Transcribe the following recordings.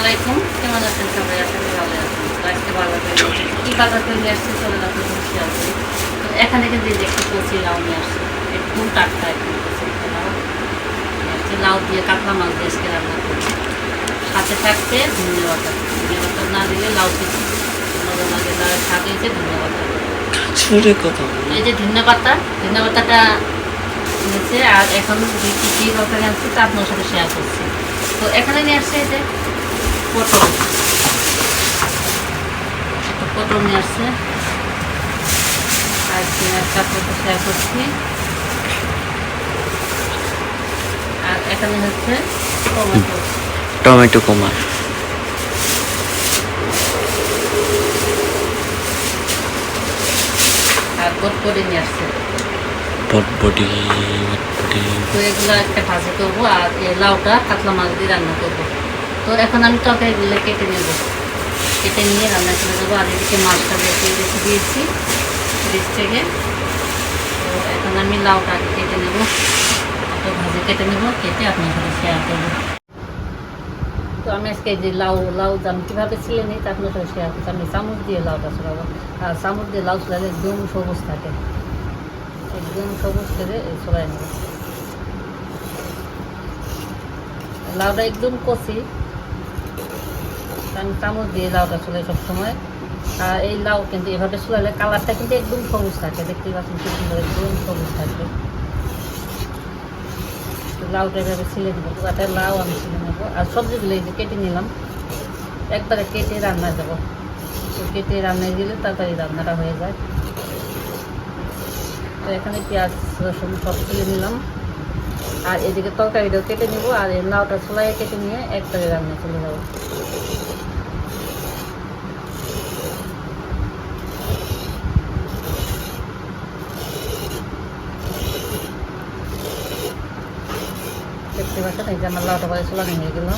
আলাইকুম। কেমন আছেন সবাই? আশা করি ভালো আছেন। আজকে বাজার করে কি বাজার করে নিয়ে আসছে চলে যাচ্ছে খুশি আছে তো এখানে কিন্তু একটু কচি লাউ নিয়ে আসছে। একদম টাটকা একটা লাউ। লাউ দিয়ে কাতলা মাছ দিয়ে আজকে রান্না করছি। সাথে থাকছে ধনে পাতা। ধনে পাতা না দিলে লাউ কিছু মজা লাগে লাউয়ের স্বাদ হয়েছে ধনে পাতা। এই যে ধনে পাতা। ধনে পাতাটা নিয়েছে আর এখন কী কী তরকারি আনছে তা আপনার সাথে শেয়ার করছি। তো এখানে নিয়ে আসছে এই যে পটল। পটল নিয়ে আসছে। আর পটল শেয়ার করছি। আর এখানে হচ্ছে টমেটো। টমেটো কুমার আর গোট নিয়ে আসছে। বটবটি বটবটি। তো এগুলো একটা ভাজি করব আর লাউটা কাতলা মাছ দিয়ে রান্না করব। তো এখন আমি তরকারিগুলো কেটে নেব। কেটে নিয়ে রান্না করে দেবো আর এদিকে মাছটা বেশি রেখে দিয়েছি ফ্রিজ থেকে। তো এখন আমি লাউটা আগে কেটে নেব। তো ভাজি কেটে নেব। কেটে আপনার সাথে শেয়ার করব। তো আমি আজকে যে লাউ লাউ আমি কীভাবে ছিলে নিই তা আপনার সাথে শেয়ার করছি। আমি চামচ দিয়ে লাউটা ছড়াবো। আর চামচ দিয়ে লাউ ছড়ালে একদম সবুজ থাকে। একদম সবুজ করে ছড়াই নেব। লাউটা একদম কচি আমি চামচ দিয়ে লাউটা চলে সবসময়। আর এই লাউ কিন্তু এভাবে চলালে কালারটা কিন্তু একদম সবুজ থাকে। দেখতে পাচ্ছেন কি সুন্দর, একদম সবুজ থাকে। লাউটা এভাবে ছিলে দেবো। পুরাটা লাউ আমি ছিলে নেব। আর সবজিগুলো এই যে কেটে নিলাম। একবারে কেটে রান্না দেবো। কেটে রান্নায় দিলে তাড়াতাড়ি রান্নাটা হয়ে যায়। তো এখানে পেঁয়াজ, রসুন সব তুলে নিলাম। আর এদিকে তরকারিটাও কেটে নিব। আর এই লাউটা ছোলাই কেটে নিয়ে একবারে রান্না চলে যাব। দেখতে পাচ্ছেন এই যে আমার লাউটা পরে ছোলানো হয়ে গেল।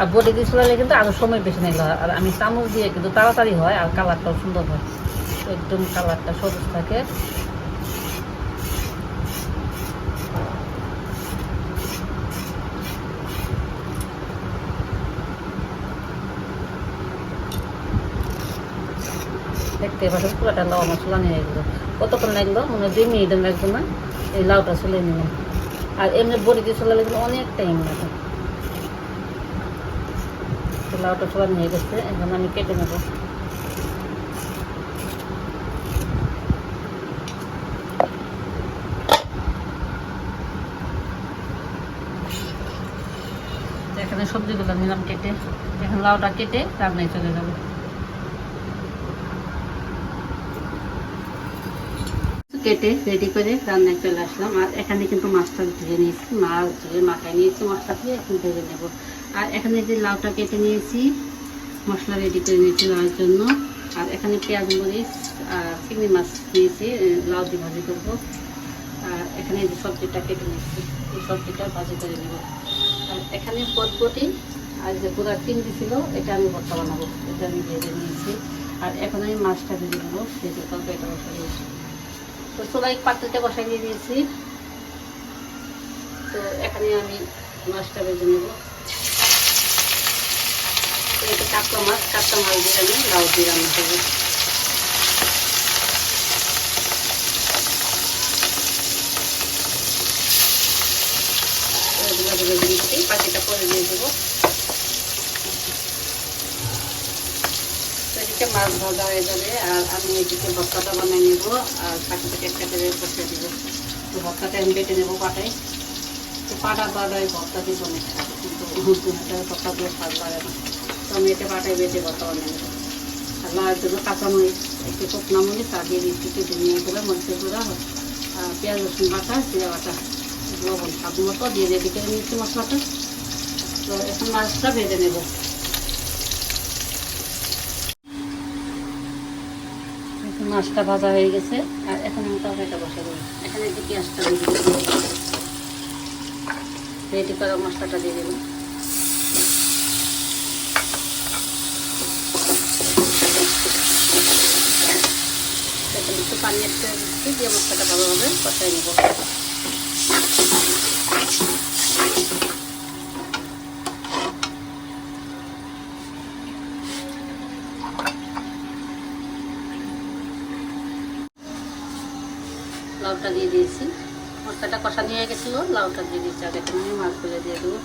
আর বডি দিয়ে চলালে কিন্তু আরও সময় বেশি নিল। আর আমি চামচ দিয়ে কিন্তু তাড়াতাড়ি হয়, আর কালারটাও সুন্দর হয়। একদম কালারটা সবুজ থাকে। দেখতে পাচ্ছেন, পুরোটা লাউ আমার চুলানি হয়ে কতক্ষণ লাগল? মনে দুই মিনিট লাগবে না এই লাউটা চলে নিলাম আর এমনি বড়ি দিয়ে চলে কিন্তু অনেক টাইম লাগে। লাউটা সবার নিয়ে গেছে, এখন আমি কেটে নেব। এখানে সবজিগুলো নিলাম কেটে। এখন লাউটা কেটে রান্নায় চলে যাব। কেটে রেডি করে রান্নায় চলে আসলাম। আর এখানে কিন্তু মাছটা ধুয়ে নিয়েছি, মাছ ধুয়ে মাথায় নিয়েছি, মশলা দিয়ে এখন ভেজে নেব। আর এখানে যে লাউটা কেটে নিয়েছি, মশলা রেডি করে নিয়েছি লাউয়ের জন্য। আর এখানে পেঁয়াজ, মরিচ আর চিংড়ি মাছ নিয়েছি লাউ দিয়ে ভাজি করব। আর এখানে যে সবজিটা কেটে নিয়েছি, এই সবজিটা ভাজি করে নেব। আর এখানে পটপটি আর যে পুরা চিংড়ি ছিল, এটা আমি ভর্তা বানাবো, এটা আমি ভেজে নিয়েছি। আর এখন আমি মাছটা ভেজে নেব ভেজে তরকারিটা বসে দিয়েছি তো সবাই পাত্রটা বসাই দিয়ে দিয়েছি। তো এখানে আমি মাছটা বেজে নেব। এটা কাতলা মাছ কাতলা মাছ দিয়ে আমি লাউ দিয়ে রান্না করব। পাখিটা করে দিয়ে দেবো। এদিকে মাছ ভাজা হয়ে যাবে, আর আমি এদিকে ভর্তাটা বানিয়ে নেব, আর থেকে একটা করে বসিয়ে দেবো। তো ভর্তাটা আমি বেটে নেব পাটায়। তো পাটা বাটায় ভর্তা দিয়ে অনেক কিন্তু ভর্তা দিয়ে স্বাদ লাগে না। তো আমি এটা পাটায় বেটে ভর্তা বানিয়ে নেব। আর লাউয়ের জন্য কাঁচামরিচ, একটু শুকনো মরিচ, আর দিয়ে দিচ্ছি একটু ধনিয়া গুঁড়া, মরিচের গুঁড়া, আর পেঁয়াজ, রসুন বাটা, জিরা বাটা, লবণ, স্বাদ মতো দিয়ে রেডি করে নিচ্ছি মশলাটা। তো এখন মাছটা ভেজে নেব। মাছটা ভাজা হয়ে গেছে, আর এখন আমি তরকারিটা দেবো এখানে একটু পেঁয়াজটা দিয়ে দেবো রেডি করা মশলাটা দিয়ে দেবো একটু পানি একটু দিয়ে মশলাটা ভালোভাবে কষাই নেব। লাউটা দিয়ে দিয়েছি। মশলাটা কষা নিয়ে গেছিল, লাউটা দিয়ে দিয়েছি। এখানে আমি মাছগুলো দিয়ে দেবো।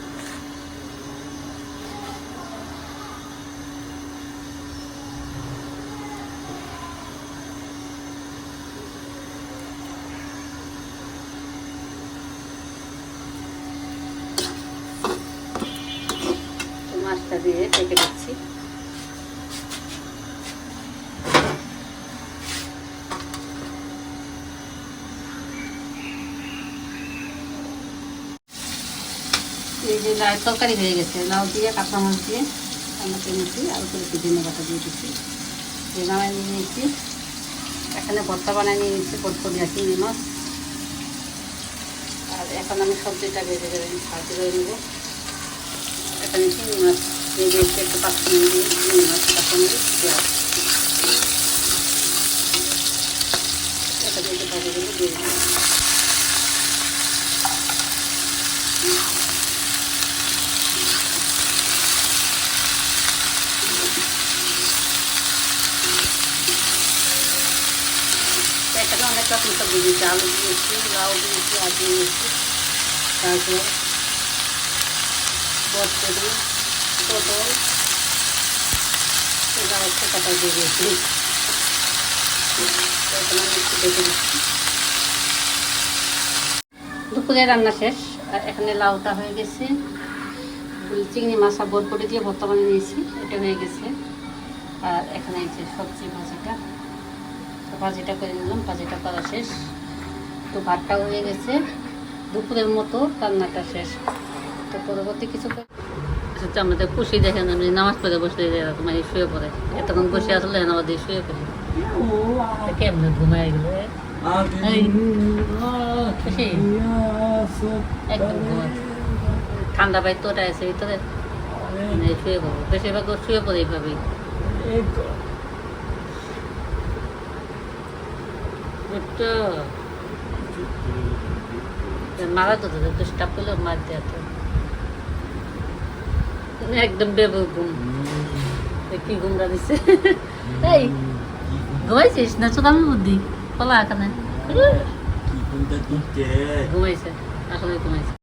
মাছটা দিয়ে ঢেকে দিচ্ছি। যে লাউ তরকারি হয়ে গেছে, লাউ দিয়ে কাঁচা মাছ দিয়ে করে নিয়েছি আর উপরে একটু ধনে পাতা দিয়ে দিচ্ছি। দিয়ে নিয়ে নিয়েছি। এখানে ভর্তা বানিয়ে নিয়ে নিয়েছি পটপটি আর চিংড়ি মাছ। আর এখন আমি সবজিটা ভেজে ভেজে ভাজি করে নেব। এখানে চিংড়ি মাছ দিয়ে দিয়েছি, একটু পাঁচফোড়ন দিয়ে, চিংড়ি মাছ পাঁচফোড়ন পেঁয়াজ। এটা দিয়ে ভাজি করে দিয়ে রকম সবজি দিয়েছি আলু দিয়েছি লাউ দিয়েছি আর দিয়েছি তারপর বটকটি পটল এটা হচ্ছে কাটা দিয়ে দিয়েছি দুপুরে রান্না শেষ। আর এখানে লাউটা হয়ে গেছে। চিংড়ি মাছ আর বটকটি দিয়ে ভর্তা বানিয়ে নিয়েছি এটা হয়ে গেছে। আর এখানে এই যে সবজি ভাজিটা। ভাজিটা করে নিলাম ভাজিটা করা শেষ। তো ভাতটা হয়ে গেছে। দুপুরের মতো রান্নাটা শেষ। তো পরবর্তী কিছু করে- আচ্ছা আমাদের খুশি দেখেন আমি নামাজ পড়ে বসলে এরকম এই শুয়ে পড়ে। এতক্ষণ বসে আসলে আমাদের শুয়ে পড়ে। কেমনে ঘুমাই গেল ঠান্ডা পাই তোটা আছে ভিতরে। মানে শুয়ে পড়ব বেশিরভাগ শুয়ে পড়ে এইভাবেই। একটু মারা তো তোদের ডিস্টার্ব করলেও মার তো। একদম বেবু ঘুম কি ঘুমরা দিছে? এই ঘুমাইছিস না? চোদামি বুদ্ধি পলা এখানে। ঘুমাইছে আসলে ঘুমাইছে।